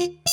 Beep.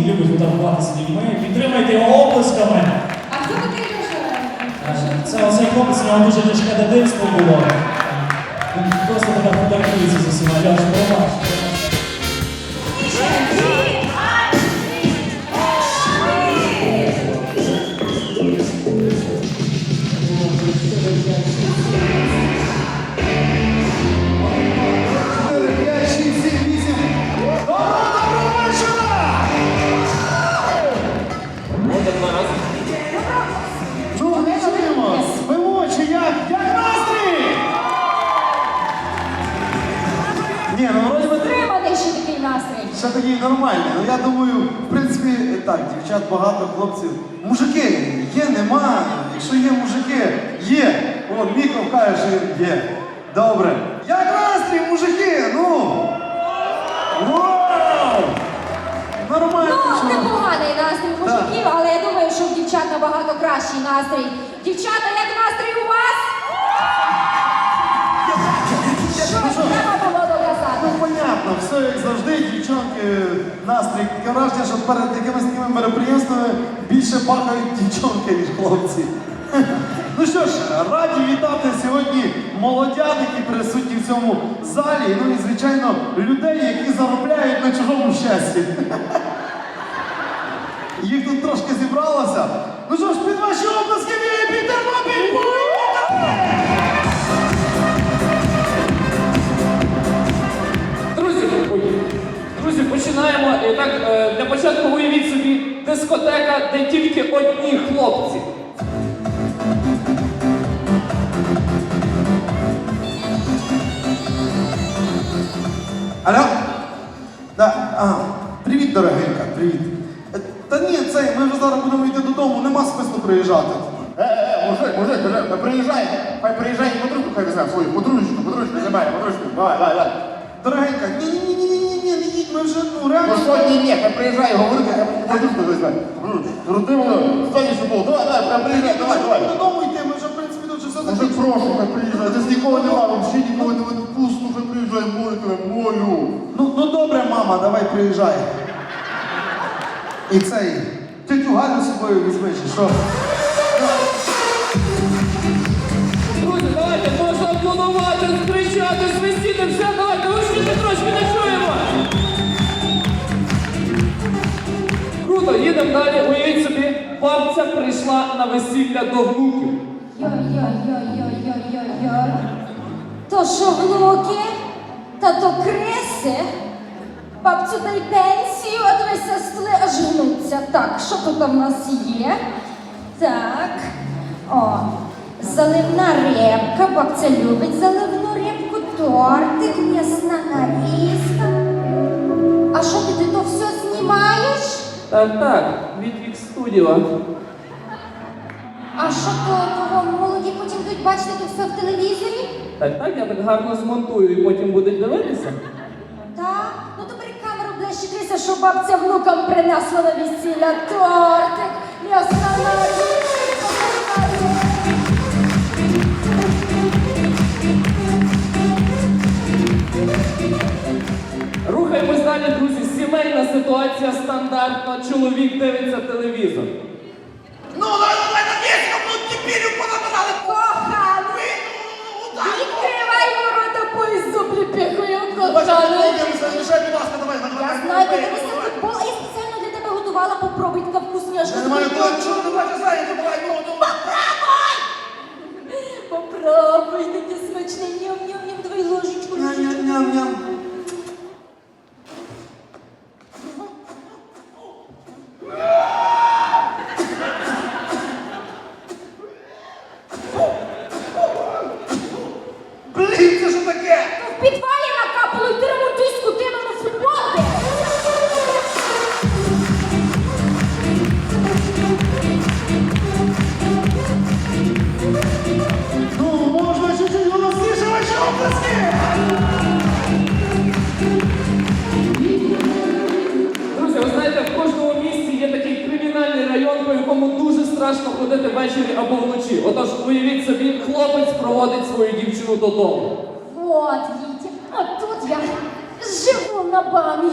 Ломовський, любить фотографуватися з людьми. Підтримайте його оплесками. А хто такий Леша? Це оцей хлопець, у нього дуже тяжке дитинство було. Він просто фотографується за усіма. Льош, пробач. Мужики, є. О, Міков каже, що є. Добре. Як настрій, мужики? Ну! Вау! Нормально. Ну, непоганий настрій мужиків, але я думаю, що в дівчат набагато кращий настрій. Дівчата, як настрій у вас? Що треба було доказати? Ну, понятно, все як завжди, дівчонки, настрій. Таке враження, що перед якимись такими мероприємствами більше пахають дівчонки, ніж хлопці. Ну що ж, раді вітати сьогодні молодят, які присутні в цьому залі. Ну і, звичайно, людей, які заробляють на чужому щасті. Їх тут трошки зібралося. Ну що ж, під ваші обласки під Тернопіль! Друзі, друзі, починаємо. І так, е, для початку уявіть собі дискотека, де тільки одні хлопці. Алло? Да, ага. Привіт, дорогенька, привіт. Е, Та ні, це, ми вже зараз будемо йти додому, нема смислу приїжджати. Е, е, мужик, мужик, мужик, приїжджай, хай приїжджай, подружку хай візьме свою, подружечку, подружку візьме, подружку, давай, давай, давай. Дорогенька, ні, ні, ні, ні, ні, ні, не їдь, ми вже, ну Ну що, ні, ні, хай приїжджай, говори, хай подружку візьме. Воно, станеш футбол, давай, давай, приїжджай, давай, давай. Додому йти, закінчили. прошу, хай приїжджай, десь нікого нема, взагалі нікого не видно, пусто, хай приїжджай, молю тебе, молю. Ну, ну добре, мама, давай приїжджай. І цей, тетю Галю з собою візьми, чи що? Друзі, давайте можна аплодувати, кричати, свистіти, все, давайте, гучніше трошки не чуємо. Круто, їдемо далі. Уявіть собі, бабця прийшла на весілля до внуків. Йой-йой-йой-йой-йой-йой. То що внуки? Та то криси? Бабцю дай пенсію, а твої сестри аж. Так, що тут у нас є? Так. О, заливна рибка. Бабця любить заливну рибку, тортик, м'ясна нарізка. А що ти, ти то все знімаєш? Так, так, від Вік Студіо. А що то того молоді потім будуть бачити то все в телевізорі? Так, так, я так гарно змонтую і потім будуть дивитися. Так, ну то бери камеру ближче крися, що бабця внукам принесла на весілля тортик, нарізка. Рухаємось далі, друзі. Сімейна ситуація стандартна. Чоловік дивиться телевізор. Ну, давай, давай, на песню, ну, теперь понабрали. Коханий, відкривай ворота, поїзд зублі піхою, коханий. не будь ласка, давай, давай. Я знаю, ти дивишся футбол, а я спеціально для тебе готувала, попробуй така вкусняшка. Я не маю того, що ти бачиш, знає, ну, давай, ну, ну. Попробуй, таке смачне, ням-ням-ням, давай ложечку. Ням-ням-ням-ням. Дівчину додому. Вот, Вітя, а тут я живу на бамі.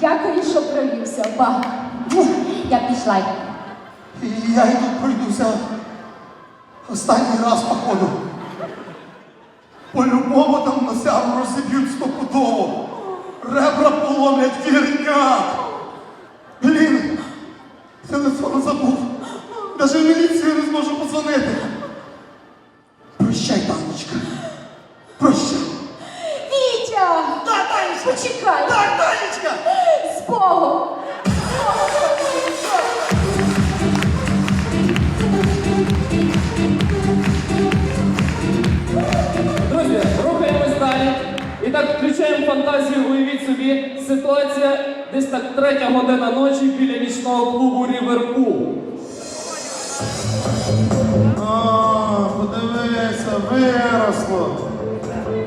Дякую, що провівся, ба. Я пішла. Я йду пройдуся останній раз, походу. По-любому там носяру розіб'ють стопудово. Ребра поломлять вірняк. Блін, телефон забув. Даже в міліцію не зможу подзвонити. Третя година ночі біля нічного клубу Ріверпул. А, подивися, виросло.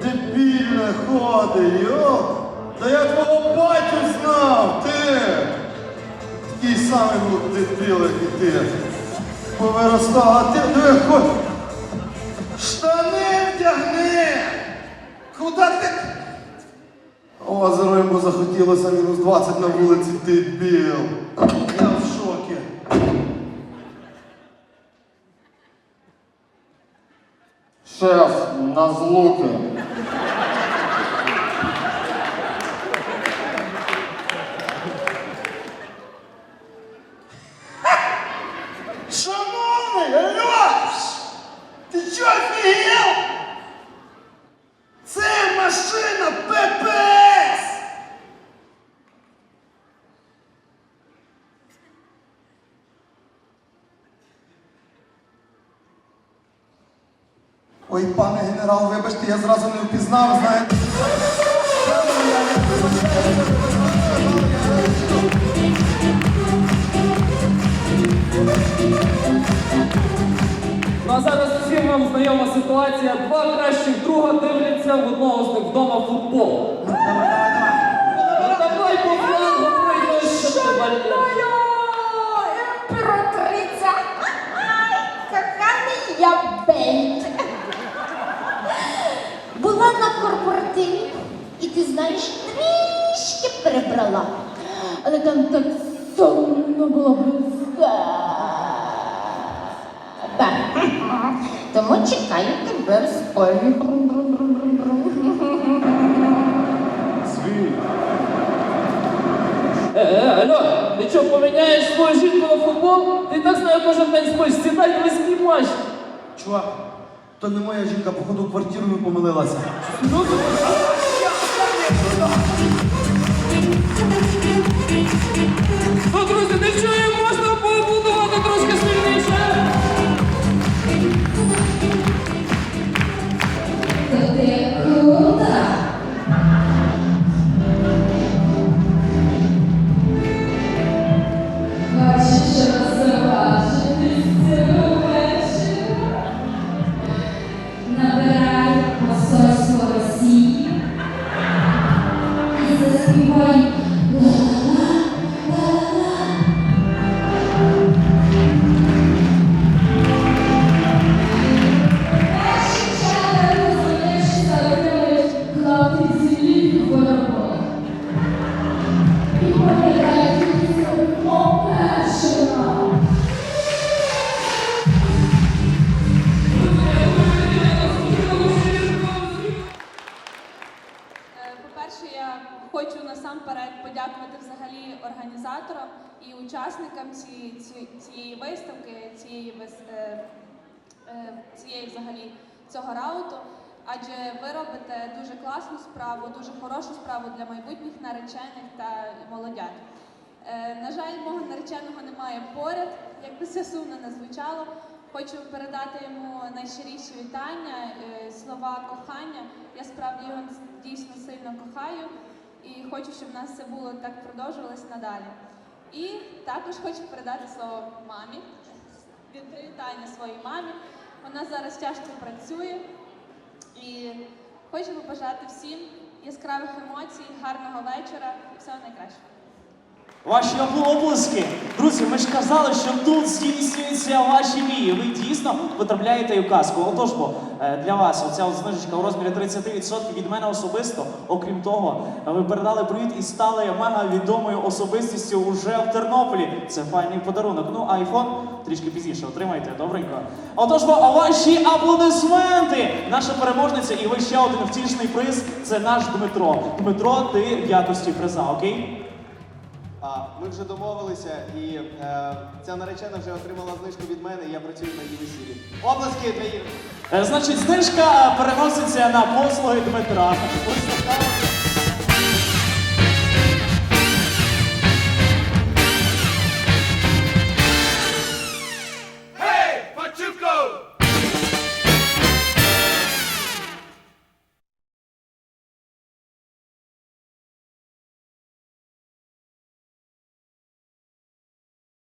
Дебільне ходи, йо. Та я твого батю знав, ти. Такий самий був дебіл, як і ти. Повиростав, а ти диви, хоч. Штани вдягни! Куди ти? Озеро йому захотілося мінус 20 на вулиці, дебіл. Я в шокі. Шеф, на злуки. Ой, пане генерал, вибачте, я зразу не впізнав, знаєте. Ну а зараз всім вам знайома ситуація. Два кращих друга дивляться в одного з них вдома футбол. Ну, Давай по флангу пройдеш, корпоративі, і ти знаєш, трішки перебрала. але там так сумно було без. Тому чекаю тебе в спальні. Е, е, алло, ти що, поміняєш свою жінку на футбол? Ти так знаю кожен день спиш, сідай свій матч. Чувак, то не моя жінка, походу, квартирою помилилася. Ну, взагалі цього рауту. Адже ви робите дуже класну справу, дуже хорошу справу для майбутніх наречених та молодят. Е, На жаль, мого нареченого немає поряд, як би це сумно не звучало. Хочу передати йому найщиріші вітання, е, слова кохання. Я справді його дійсно сильно кохаю і хочу, щоб в нас це було так продовжувалось надалі. І також хочу передати слово мамі, привітання своїй мамі. Вона зараз тяжко працює і хочу побажати всім яскравих емоцій, гарного вечора і всього найкращого. Ваші оплески. Друзі, ми ж казали, що тут здійснюються ваші мрії. Ви дійсно потрапляєте в казку. Отож, бо е, для вас оця знижечка у розмірі 30% від мене особисто. Окрім того, ви передали привіт і стали мега відомою особистістю уже в Тернополі. Це файний подарунок. Ну, айфон трішки пізніше отримайте, добренько. Отож, бо ваші аплодисменти! Наша переможниця і ви ще один втішний приз. Це наш Дмитро. Дмитро, ти в якості приза, окей? Ми вже домовилися, і е, ця наречена вже отримала знижку від мене, і я працюю на її весіллі. Обласки для її. Е, Значить, знижка переноситься на послуги Дмитра. Ось така